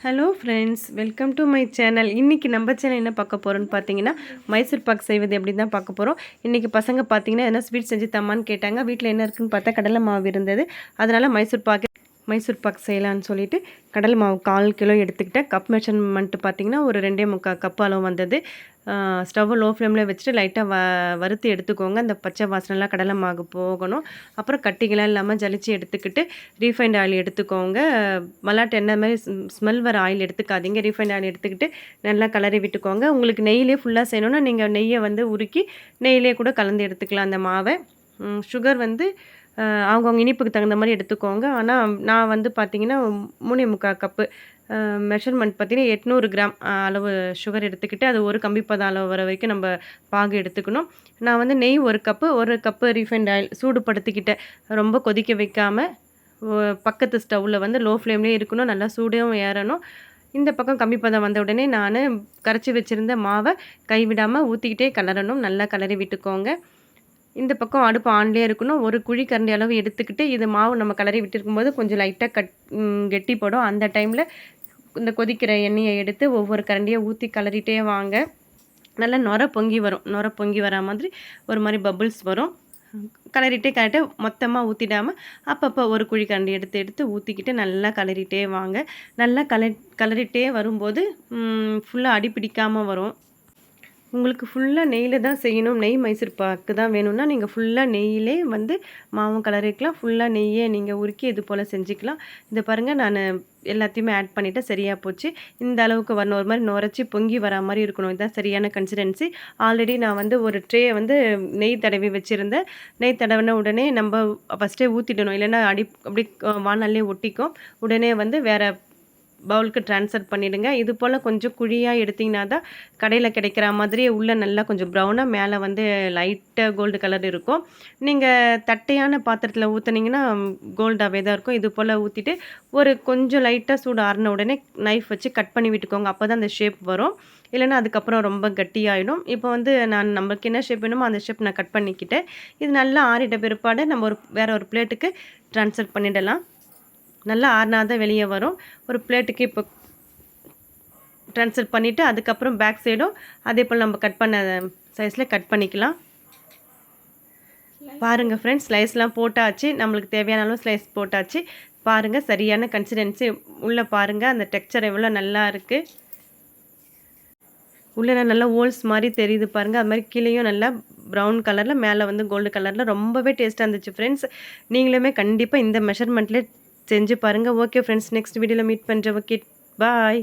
Hello friends welcome to my channel இன்றைக்கி நம்ம channel என்ன பார்க்க போகிறோன்னு பார்த்தீங்கன்னா மைசூர் பாக் செய்வது எப்படி தான் பார்க்க போகிறோம் இன்றைக்கி பசங்க பார்த்தீங்கன்னா என்ன ஸ்வீட் செஞ்சு தம்மான்னு கேட்டாங்க. வீட்டில் என்ன இருக்குன்னு பார்த்தா கடலை மாவு இருந்தது. அதனால் மைசூர் பாக்கு மைசூர் பாக் செய்யலான்னு சொல்லிட்டு கடலை மாவு கால் கிலோ எடுத்துக்கிட்டேன். கப் மெஷர்மெண்ட்டு பார்த்தீங்கன்னா ஒரு ரெண்டே முக்கால் கப் அளவு வந்தது. ஸ்டவ்வை லோ ஃப்ளேமில் வச்சுட்டு லைட்டாக வ வறுத்து எடுத்துக்கோங்க. அந்த பச்சை வாசனைலாம் கடலை மாவு போகணும். அப்புறம் கட்டிகளாக இல்லாமல் ஜலிச்சு எடுத்துக்கிட்டு ரீஃபைண்ட் ஆயில் எடுத்துக்கோங்க. மல்லாட்டு எண்ணெய் மாதிரி ஸ்மெல் வர ஆயில் எடுத்துக்காதீங்க. ரீஃபைண்ட் ஆயில் எடுத்துக்கிட்டு நல்லா கலரி விட்டுக்கோங்க. உங்களுக்கு நெய்யிலே ஃபுல்லாக செய்யணுன்னா நீங்கள் நெய்யை வந்து உருக்கி நெய்யிலே கூட கலந்து எடுத்துக்கலாம் அந்த மாவை. சுகர் வந்து அவங்கவுங்க இனிப்புக்கு தகுந்த மாதிரி எடுத்துக்கோங்க. ஆனால் நான் வந்து பார்த்திங்கன்னா மூணே முக்கால் கப்பு மெஷர்மெண்ட் பார்த்திங்கன்னா எட்நூறு கிராம் அளவு சுகர் எடுத்துக்கிட்டு அது ஒரு கம்பிப்பதம் அளவு வர வரைக்கும் நம்ம பாகு எடுத்துக்கணும். நான் வந்து நெய் ஒரு கப்பு ஒரு கப்பு ரீஃபைண்ட் ஆயில் சூடுபடுத்திக்கிட்டேன் ரொம்ப கொதிக்க வைக்காமல் பக்கத்து ஸ்டவ்வில் வந்து லோ ஃப்ளேம்லேயே இருக்கணும் நல்லா சூடும் ஏறணும். இந்த பக்கம் கம்மி பதம் வந்த உடனே நான் கரைச்சி வச்சுருந்த மாவை கைவிடாமல் ஊற்றிக்கிட்டே கலரணும் நல்லா கலரி விட்டுக்கோங்க. இந்த பக்கம் அடுப்பு ஆன்லேயே இருக்கணும். ஒரு குழி கரண்டி அளவு எடுத்துக்கிட்டு இது மாவு நம்ம கலரி விட்டுருக்கும் போது கொஞ்சம் லைட்டாக கட் கெட்டி போடும் அந்த டைமில் இந்த கொதிக்கிற எண்ணெயை எடுத்து ஒவ்வொரு கரண்டியை ஊற்றி கலரிட்டே வாங்க. நல்லா நொர பொங்கி வரும். நொர பொங்கி வர மாதிரி ஒரு மாதிரி பபுள்ஸ் வரும். கலரிட்டே கரெக்டாக மொத்தமாக ஊற்றிடாமல் அப்பப்போ ஒரு குழி கரண்டி எடுத்து எடுத்து ஊற்றிக்கிட்டு நல்லா கலரிட்டே வாங்க. நல்லா கலர் கலரிட்டே வரும்போது ஃபுல்லாக அடி பிடிக்காமல் வரும். உங்களுக்கு ஃபுல்லாக நெய்யில் தான் செய்யணும். நெய் மைசூர் பாக்கு தான் வேணும்னா நீங்கள் ஃபுல்லாக நெய்யிலே வந்து மாவும் கலரிக்கலாம் ஃபுல்லாக நெய்யே நீங்கள் உருக்கி இது போல் செஞ்சுக்கலாம். இதை பாருங்கள் நான் எல்லாத்தையுமே ஆட் பண்ணிவிட்டு சரியாக போச்சு. இந்த அளவுக்கு வரணும். ஒரு மாதிரி நுரைச்சி பொங்கி வரா மாதிரி இருக்கணும். இதுதான் சரியான கன்சிடென்சி ஆல்ரெடி நான் வந்து ஒரு ட்ரேயை வந்து நெய் தடவி வச்சுருந்தேன். நெய் தடவின உடனே நம்ம ஃபஸ்ட்டே ஊற்றிடணும் இல்லைன்னா அடி அப்படி வானல்லே ஒட்டிக்கும். உடனே வந்து வேறு பவுலுக்கு ட்ரான்ஸ்ஃபர் பண்ணிவிடுங்க இது போல் கொஞ்சம் குழியாக எடுத்திங்கன்னா தான் கடையில் கிடைக்கிற மாதிரியே உள்ளே நல்லா கொஞ்சம் ப்ரௌனாக மேலே வந்து லைட்டாக கோல்டு கலர் இருக்கும். நீங்கள் தட்டையான பாத்திரத்தில் ஊற்றுனீங்கன்னா கோல்டாகவே தான் இருக்கும். இது போல் ஊற்றிட்டு ஒரு கொஞ்சம் லைட்டாக சூடு ஆறின உடனே நைஃப் வச்சு கட் பண்ணி விட்டுக்கோங்க. அப்போ தான் அந்த ஷேப் வரும். இல்லைன்னா அதுக்கப்புறம் ரொம்ப கட்டியாயிடும். இப்போ வந்து நான் நம்மளுக்கு என்ன ஷேப் வேணுமோ அந்த ஷேப் நான் கட் பண்ணிக்கிட்டேன். இது நல்லா ஆறிட்ட பிற்பாடு நம்ம ஒரு வேறு ஒரு பிளேட்டுக்கு ட்ரான்ஸ்ஃபர் பண்ணிடலாம். நல்லா ஆறுனா தான் வெளியே வரும். ஒரு பிளேட்டுக்கு இப்போ ட்ரான்ஸ்ஃபர் பண்ணிவிட்டு அதுக்கப்புறம் பேக் சைடும் அதே போல் நம்ம கட் பண்ண சைஸில் கட் பண்ணிக்கலாம். பாருங்கள் ஃப்ரெண்ட்ஸ் ஸ்லைஸ்லாம் போட்டாச்சு. நம்மளுக்கு தேவையான அளவு ஸ்லைஸ் போட்டாச்சு. பாருங்கள் சரியான கன்சிடென்சி உள்ளே பாருங்கள் அந்த டெக்ஸ்சர் எவ்வளோ நல்லா இருக்குது உள்ளே நல்லா ஹோல்ஸ் மாதிரி தெரியுது பாருங்கள் அது மாதிரி கீழேயும் நல்லா ப்ரௌன் கலரில் மேலே வந்து கோல்டு கலரில் ரொம்பவே டேஸ்ட்டாக இருந்துச்சு ஃப்ரெண்ட்ஸ் நீங்களுமே கண்டிப்பாக இந்த மெஷர்மெண்ட்லேயே செஞ்சு பாருங்கள் ஓகே ஃப்ரெண்ட்ஸ் நெக்ஸ்ட் வீடியோவில் மீட் பண்ணுறேன் ஓகே பாய்